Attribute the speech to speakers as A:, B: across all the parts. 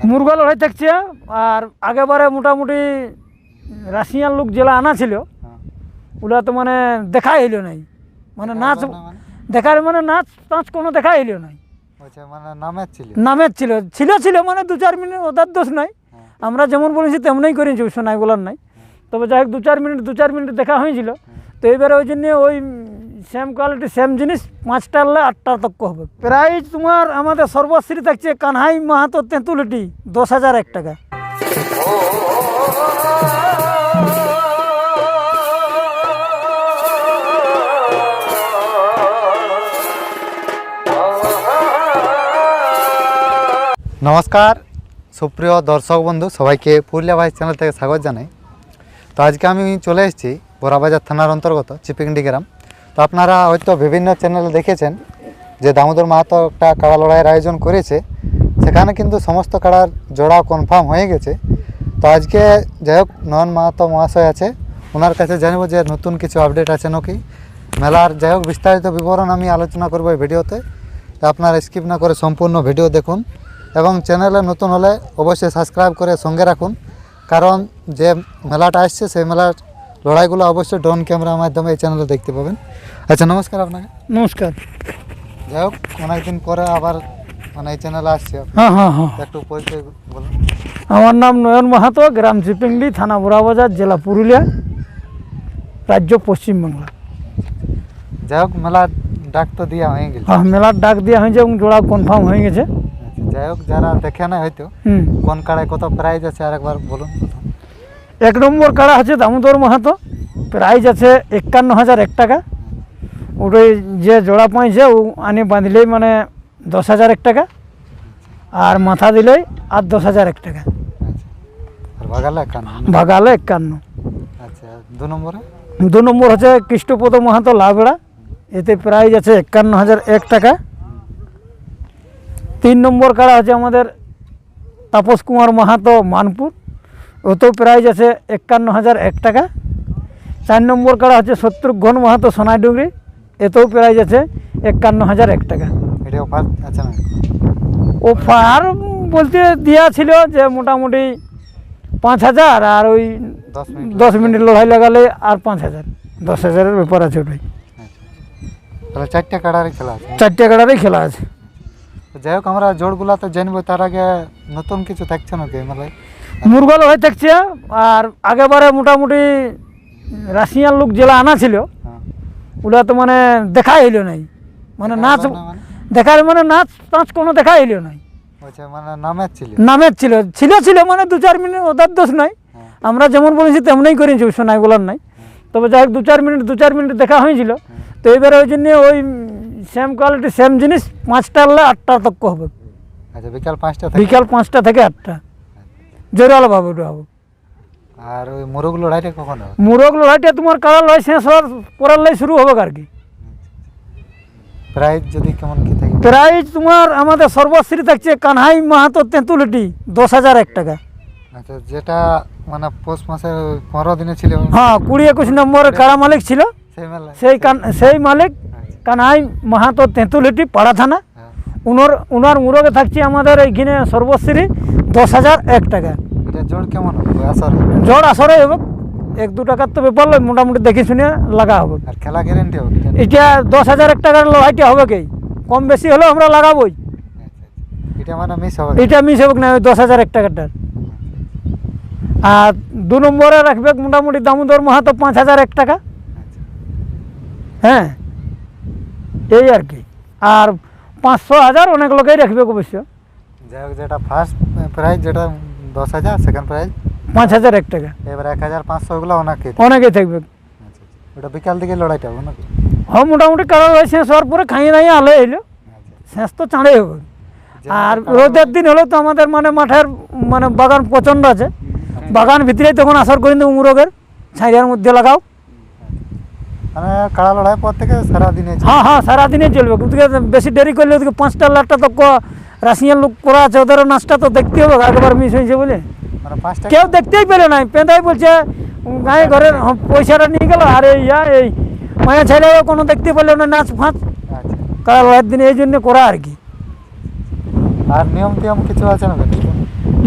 A: মুরগা লড়াই থাকছে আর আগেবারে মোটামুটি রাশিয়ান লোক জেলা আনা ছিল
B: হ্যাঁ।
A: ওগুলা তো মানে দেখা হইল নাই মানে নাচ
B: মানে?
A: দেখার মানে নাচ টাচ কোনো দেখা হইল নাই
B: আচ্ছা মানে নামের ছিল
A: ছিল ছিল মানে দু চার মিনিট ওদের দোষ নাই
B: হ্যাঁ।
A: আমরা যেমন বলেছি তেমনই করেছি ওই নাই বলার নাই তবে যাই হোক, দু চার মিনিট, দু চার মিনিট দেখা হয়েছিল। তো এবারে ওই জন্য ওই সেম কোয়ালিটি সেম জিনিস, পাঁচটা আনলে আটটা তক্ক হবে। প্রাইস তোমার আমাদের সর্বশ্রী থাকছে কানহাই মাহাতো তেঁতুলটি, দশ হাজার এক টাকা।
B: নমস্কার, সুপ্রিয় দর্শক বন্ধু, সবাইকে পুরুলিয়া ভাইস চ্যানেল থেকে স্বাগত জানাই। তো আজকে আমি চলে এসেছি বোরাবাজার থানার অন্তর্গত চিপিংডি গ্রাম। তো আপনারা হয়তো বিভিন্ন চ্যানেলে দেখেছেন যে দামোদর মাহাতো একটা কাড়া লড়াইয়ের আয়োজন করেছে। সেখানে কিন্তু সমস্ত কাড়ার জোড়া কনফার্ম হয়ে গেছে। তো আজকে যাই হোক, নয়ন মাহাতো মহাশয় আছে। ওনার কাছে জানব যে নতুন কিছু আপডেট আছে নাকি। মেলার যাই হোক, বিস্তারিত বিবরণ আমি আলোচনা করব এই ভিডিওতে। তো আপনারা স্কিপ না করে সম্পূর্ণ ভিডিও দেখুন। এবং চ্যানেলে নতুন হলে অবশ্যই সাবস্ক্রাইব করে সঙ্গে রাখুন। কারণ যে মেলাটা আসছে সেই মেলার লড়াইগুলো অবশ্যই ড্রোন ক্যামেরার মাধ্যমে এই চ্যানেলে দেখতে পাবেন। আচ্ছা নমস্কার আপনাকে।
A: নমস্কার।
B: যাই হোক অনেকদিন পরে আবার মানে এই চ্যানেলে আসছে
A: হ্যাঁ হ্যাঁ হ্যাঁ।
B: একটু পরিচয় বলুন।
A: আমার নাম নয়ন মাহাতো গ্রাম চিপিংলি থানা বোরাবাজার জেলা পুরুলিয়া রাজ্য পশ্চিমবাংলা
B: যাই হোক মেলার ডাক তো দেওয়া হয়ে গেছে।
A: হ্যাঁ মেলার ডাক দেওয়া হয়েছে এবং জোড়া কনফার্ম হয়ে গেছে।
B: যাই হোক যারা দেখে না হয়তো কোন কাড়ায় কত প্রাইজ আছে আরেকবার বলুন।
A: এক নম্বর কাড়া আছে দামোদর মাহাতো। প্রাইজ আছে একান্ন হাজার এক টাকা। ওটাই যে জোড়া পাইছে ও আনি বাঁধলেই মানে দশ হাজার এক টাকা। আর মাথা দিলেই আর দশ হাজার এক টাকা।
B: আচ্ছা। আর ভাগালে একান্ন
A: ভাগালে একান্ন।
B: আচ্ছা দু নম্বরে?
A: দু নম্বর হচ্ছে কৃষ্ণপদ মাহাতো লাভড়া। এতে প্রাইজ আছে একান্ন হাজার এক টাকা। তিন নম্বর কাড়া হচ্ছে আমাদের তাপস কুমার মাহাতো মানপুর। ওতেও প্রাইজ আছে একান্ন হাজার এক টাকা। চার নম্বর কাড়া হচ্ছে শত্রুঘ্ন মাহাতো সোনাইডুগরি এতেও প্রাইজ আছে একান্ন হাজার এক টাকা।
B: এটা অফার আছে না?
A: অফার বলতে দেওয়া ছিল যে মোটামুটি পাঁচ হাজার আর ওই
B: দশ মিনিট
A: লড়াই লাগালে আর পাঁচ হাজার। দশ হাজারের ব্যাপার আছে ওটাই।
B: তাহলে চারটে কাড়ারই খেলা আছে।
A: চারটে কাড়ারই খেলা আছে।
B: যাই হোক আমরা জোড়গুলা তো জানব তার আগে নতুন কিছু থাকছে নাকি মেলায়?
A: মুরগা হয়ে থাকছে আর আগেবারে মোটামুটি রাশিয়ান লোক জেলা আনা ছিল
B: হ্যাঁ।
A: ওগুলা তো মানে দেখাই হইল নাই। মানে নাচ
B: মানে?
A: দেখার মানে নাচ টাচ কোনো দেখাই হইল নাই।
B: মানে নামের ছিল?
A: ছিল। ছিল মানে দু চার মিনিট ওদের দোষ নাই।
B: হ্যাঁ।
A: আমরা যেমন বলেছি তেমনই করেছি ওই নাই। বলার নাই তবে যাই হোক দু চার মিনিট দু চার মিনিট দেখা হয়েছিল। তো এবারে ওই জন্য ওই সেম কোয়ালিটি সেম জিনিস পাঁচটা আনলে আটটা তক্ক হবে।
B: আচ্ছা বিকাল পাঁচটা থেকে?
A: বিকাল পাঁচটা থেকে আটটা। জোরালো ভাবে ওটা হবে।
B: আর ওই মোরগ লড়াইটা কখন হবে?
A: মুরগ লড়াইটা তোমার কালার লড়াই শেষ হওয়ার পরের লাই শুরু হবে আর কি।
B: প্রাইজ যদি কেমন কি থাকে?
A: প্রাইজ তোমার আমাদের সর্বশ্রী থাকছে কানহাই মাহাতো তেঁতুলটি দশ হাজার এক টাকা।
B: আচ্ছা যেটা মানে পৌষ মাসের পনেরো দিনে ছিল।
A: হ্যাঁ কুড়ি একুশ নম্বরে কারা মালিক ছিল?
B: সেই মেলায়
A: সেই কান সেই মালিক
B: আচ্ছা
A: কানহাই মাহাতো তেঁতুলটি পাড়া থানা।
B: হ্যাঁ।
A: উনার উনার মুরগে থাকছে আমাদের এইখানে সর্বশ্রী দশ হাজার এক টাকা।
B: জোড় কেমন
A: জড় আসরে হবে। এক দু টাকার তো ব্যাপার লয় মোটামুটি দেখে শুনে লাগা হবে।
B: আর খেলা গ্যারেন্টি হবে
A: এটা দশ হাজার এক টাকার লড়াইটা হবে কি? কম বেশি হলেও আমরা লাগাবোই।
B: আচ্ছা আচ্ছা এটা মানে মিস হবে
A: এটা মিস হবে না? ওই দশ হাজার এক টাকাটার আর দু নম্বরে রাখবে মোটামুটি দামোদর মাহাতো পাঁচ হাজার এক টাকা। হ্যাঁ। এই আর কি। আর পাঁচশো হাজার অনেক লোকেই রাখবে অবশ্য।
B: যাই হোক যেটা ফার্স্ট প্রাইজ যেটা দশ হাজার সেকেন্ড প্রাইজ
A: পাঁচ হাজার এক টাকা।
B: এবার এক হাজার পাঁচশো ওগুলো ওনাকে
A: অনেকেই থাকবে।
B: আচ্ছা আচ্ছা। ওটা বিকাল দিকে লড়াইটা হবে নাকি?
A: হ্যাঁ মোটামুটি কারণ ওই শেষ হওয়ার পরে খাইয়ে দাইয়ে আলো এলো।
B: আচ্ছা।
A: শেষ তো চাঁড়ে হবে। আর রোদের দিন হলেও তো আমাদের মানে মাঠের মানে বাগান প্রচণ্ড আছে। বাগান ভিতরেই তখন আসর করে দেবো মুরগের ছাইয়ার মধ্যে লাগাও।
B: মানে কাড়া লড়াই পর থেকে সারাদিনে
A: হ্যাঁ হ্যাঁ সারাদিনে চলবে। বেশি দেরি করলে ওদিকে পাঁচটা লাটটা তো রাশিয়ান লোক করা আছে ওদেরও নাচটা তো দেখতে হবে একবার মিস হয়েছে বলে।
B: মানে
A: কেউ দেখতেই পেলে নাই পেঁদাই বলছে গায়ে হ্যাঁ, পয়সাটা নিয়ে গেল আর এই ইয়া এই। মায়া ছেলেও কোনো দেখতে পেল না নাচ ফাঁচ।
B: আচ্ছা।
A: কারণ লড়াইয়ের দিনে এই জন্য করা আর কি।
B: আর নিয়ম টিয়ম কিছু আছে না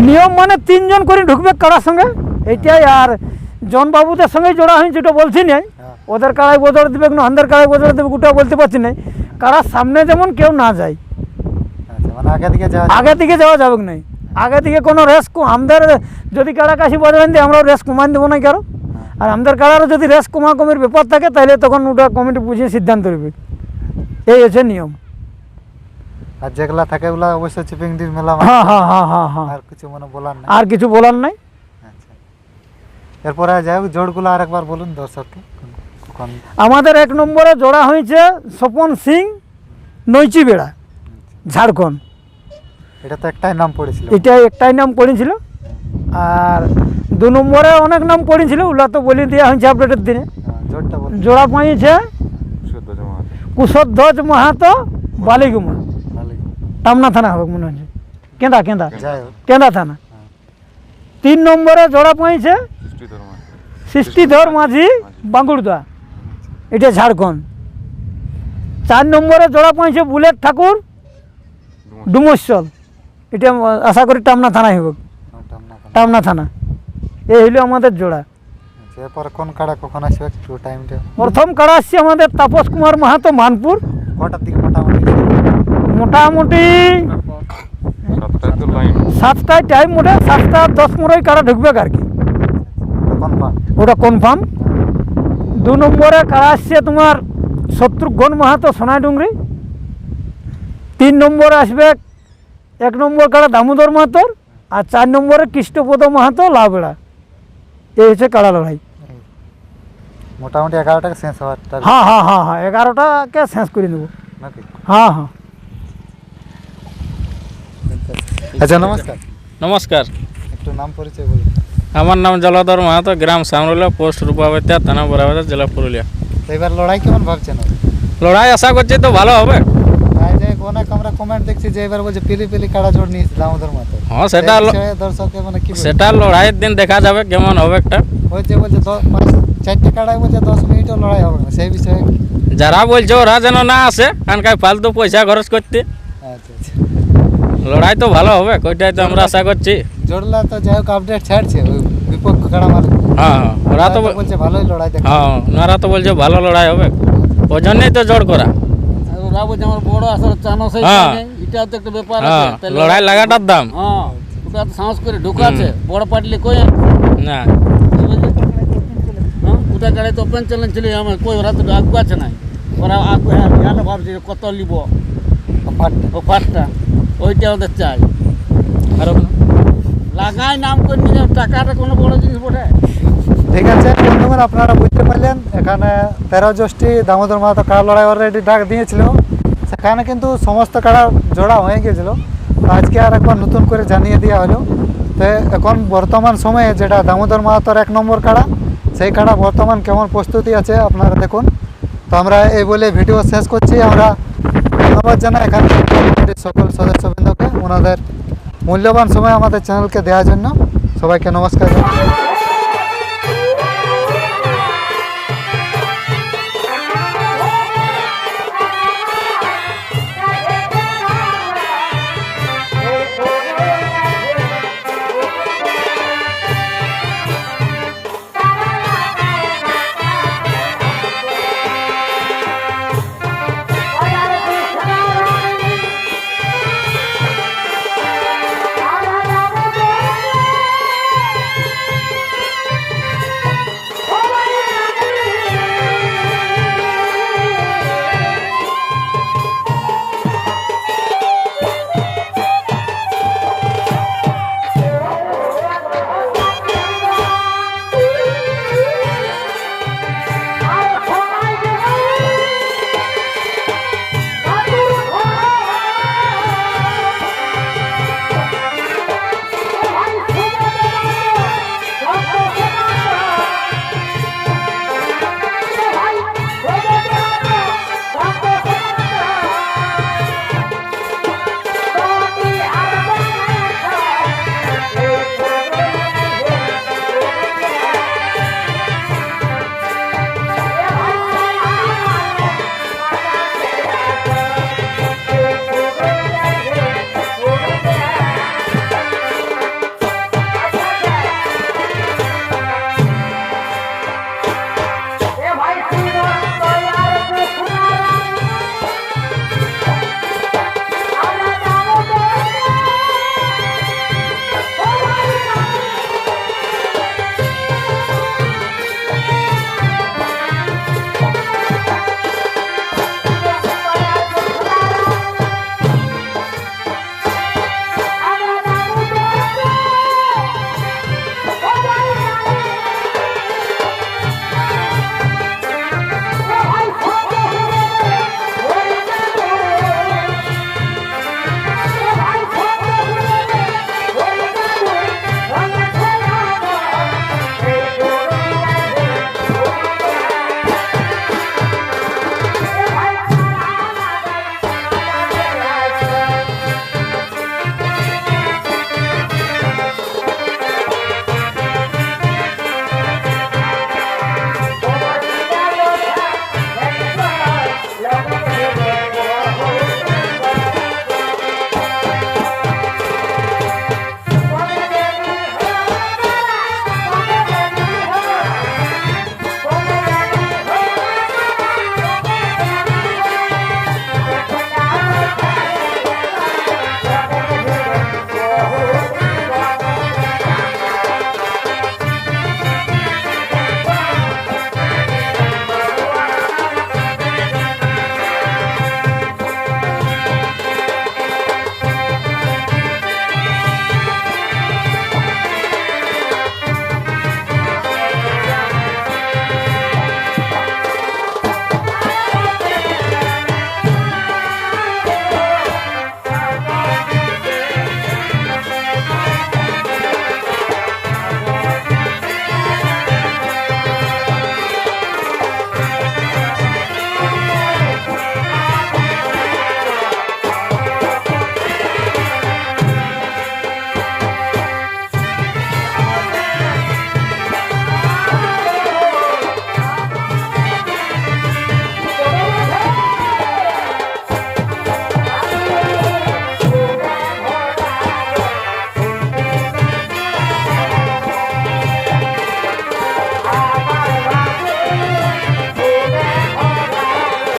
A: নিয়ম মানে তিনজন করে ঢুকবে কাড়ার সঙ্গে। এইটাই আর জন বাবুদের সঙ্গে জোড়া হয়েছে যেটা বলছি নাই। ওদের কাড়াই বদল দেবে না আন্দের কাড়াই বদল দেবে গোটা বলতে পারছি না কাড়ার সামনে যেমন কেউ না যায়।
B: আচ্ছা মানে আগে দিকে যাওয়া
A: আগে দিকে যাওয়া যাবে না আগে দিকে কোনো রেস আমাদের যদি কাড়া কাশি বদলেন দিয়ে আমরাও রেস কমান দেবো না কারও। আর আমাদের কাড়ারও যদি রেস কমা কমির ব্যাপার থাকে তাহলে তখন ওটা কমিটি বুঝিয়ে সিদ্ধান্ত নেবে। এই হচ্ছে নিয়ম।
B: আর যেগুলা থাকে ওগুলা অবশ্যই চিপিংডির মেলা মানে।
A: হ্যাঁ হ্যাঁ হ্যাঁ হ্যাঁ হ্যাঁ।
B: আর কিছু মনে বলার নাই।
A: আর কিছু বলার নাই।
B: আচ্ছা। এরপরে যাই হোক জোড়গুলো আরেকবার বলুন দর্শককে।
A: আমাদের এক নম্বরে জোড়া হয়েছে স্বপন সিং নৈচি বেড়া ঝাড়খণ্ড।
B: এটা তো একটাই নাম পড়েছিল।
A: এটা একটাই নাম পড়েছিল। আর দু নম্বরে অনেক নাম পড়েছিল ওগুলা তো বলে দেওয়া হয়েছে আপডেটের দিনে।
B: হ্যাঁ,
A: জোড়া পাইছে কুশধ্বজ মাহাতো। বালিগুমা। টামনা থানা হবে মনে হচ্ছে। কেন্দা কেন্দা?
B: যাই হোক।
A: কেন্দা থানা। তিন নম্বরে জোড়া পাইছে সৃষ্টিধর মাঝি। বাঙ্গুড়দা এটা ঝাড়খণ্ড। চার নম্বরে জোড়া পাইছে বুলেট ঠাকুর ডুমসল এটা আশা করি টামনা থানায় হবে।
B: ওটা না কোনো।
A: টামনা থানা। এই হইল আমাদের জোড়া।
B: আচ্ছা, এরপর কোন কাড়া কখন আসবে একটু টাইমটা
A: প্রথম কাড়া আসছে আমাদের তাপস কুমার মাহাতো মানপুর।
B: কটার দিকে মোটামুটি
A: মোটামুটি সাতটায় টাইম মোটে সাতটা দশ পনেরোই কাড়া ঢুকবে আর কি।
B: তখন
A: ওটা কনফার্ম দু নম্বরে কাড়া আসছে তোমার শত্রুঘ্ন মাহাতো সোনাডুঙ্গরি তিন নম্বরে আসবে এক নম্বর কাড়া দামোদর মাহাতোর আর চার নম্বরে কৃষ্ণপদ মাহাতো লাভেড়া এই হচ্ছে কাড়া লড়াই।
B: মোটামুটি এগারোটাকে শেষ হওয়ার
A: হ্যাঁ হ্যাঁ হ্যাঁ হ্যাঁ এগারোটাকে শেষ করে দেবো
B: নাকি?
A: হ্যাঁ হ্যাঁ।
B: আচ্ছা নমস্কার।
C: নমস্কার।
B: একটু নাম পরিচয় বলুন।
C: আমার নাম জলধর মাহাতো গ্রাম সামরুলিয়া পোস্ট রূপাবাত্যা থানা বরাবাজার জেলা পুরুলিয়া।
B: এবার লড়াই কেমন ভাবছেন?
C: লড়াই আশা করছি তো ভালো হবে।
B: অনেক আমরা কমেন্ট দেখছি যে এবার বলছে পিলি পিলি কাড়া জোড় নিয়েছে দামোদর মতো
C: হ্যাঁ সেটা
B: মানে কি
C: সেটা লড়াইয়ের দিন দেখা যাবে কেমন হবে একটা।
B: ওই যে বলছে পাঁচ চারটে বলছে দশ মিনিটও লড়াই হবে না সেই বিষয়ে
C: যারা বলছে ওরা যেন না আসে ফালতু পয়সা খরচ করতে।
B: আচ্ছা আচ্ছা।
C: লড়াই তো ভালো হবে ওইটাই তো আমরা আশা করছি।
B: জোড়লা তো যাই হোক আপডেট ছাড়ছে ওই
C: হ্যাঁ হ্যাঁ। ওরা তো
B: বলছে ভালোই লড়াই
C: হ্যাঁ ওনারা তো বলছে ভালো লড়াই হবে। ওই জন্যই তো জোর করা।
D: ওরা বলছে আমার বড় আসলে চানো সেই
C: হ্যাঁ।
D: এটা তো একটা ব্যাপার
C: হ্যাঁ
D: আছে
C: লড়াই লাগাটার দাম।
D: হ্যাঁ ওটা তো সাহস করে ঢুকাছে বড় পাটলি কই
C: না।
D: ওটা গাড়ি তো ওপেন চ্যালেঞ্জ ছিল আমার কই ওরা তো আগুয়া আছে নাই। ওরা আগুয়া হ্যাঁ ভাবছে যে কত লিব।
B: পাটটা।
D: ও পাটটা। ওইটা ওদের চাই। আর লাগাই নাম করে টাকাটা কোনো বড় জিনিস বটে?
B: ঠিক আছে, বন্ধুগণ, আপনারা বুঝতে পারলেন, এখানে তেরো জ্যৈষ্ঠী দামোদর মাহাতো কাড়া লড়াই অলরেডি ডাক দিয়েছিল। সেখানে কিন্তু সমস্ত কাড়া জোড়া হয়ে গিয়েছিল। আজকে আর একবার নতুন করে জানিয়ে দেওয়া হলো। তো এখন বর্তমান সময়ে যেটা দামোদর মাহাতোর এক নম্বর কাড়া, সেই কাড়া বর্তমান কেমন প্রস্তুতি আছে আপনারা দেখুন। তো আমরা এই বলে ভিডিও শেষ করছি। আমরা ধন্যবাদ জানাই এখানে সকল সদস্যবৃন্দকে, ওনাদের মূল্যবান সময় আমাদের চ্যানেলকে দেওয়ার জন্য সবাইকে নমস্কার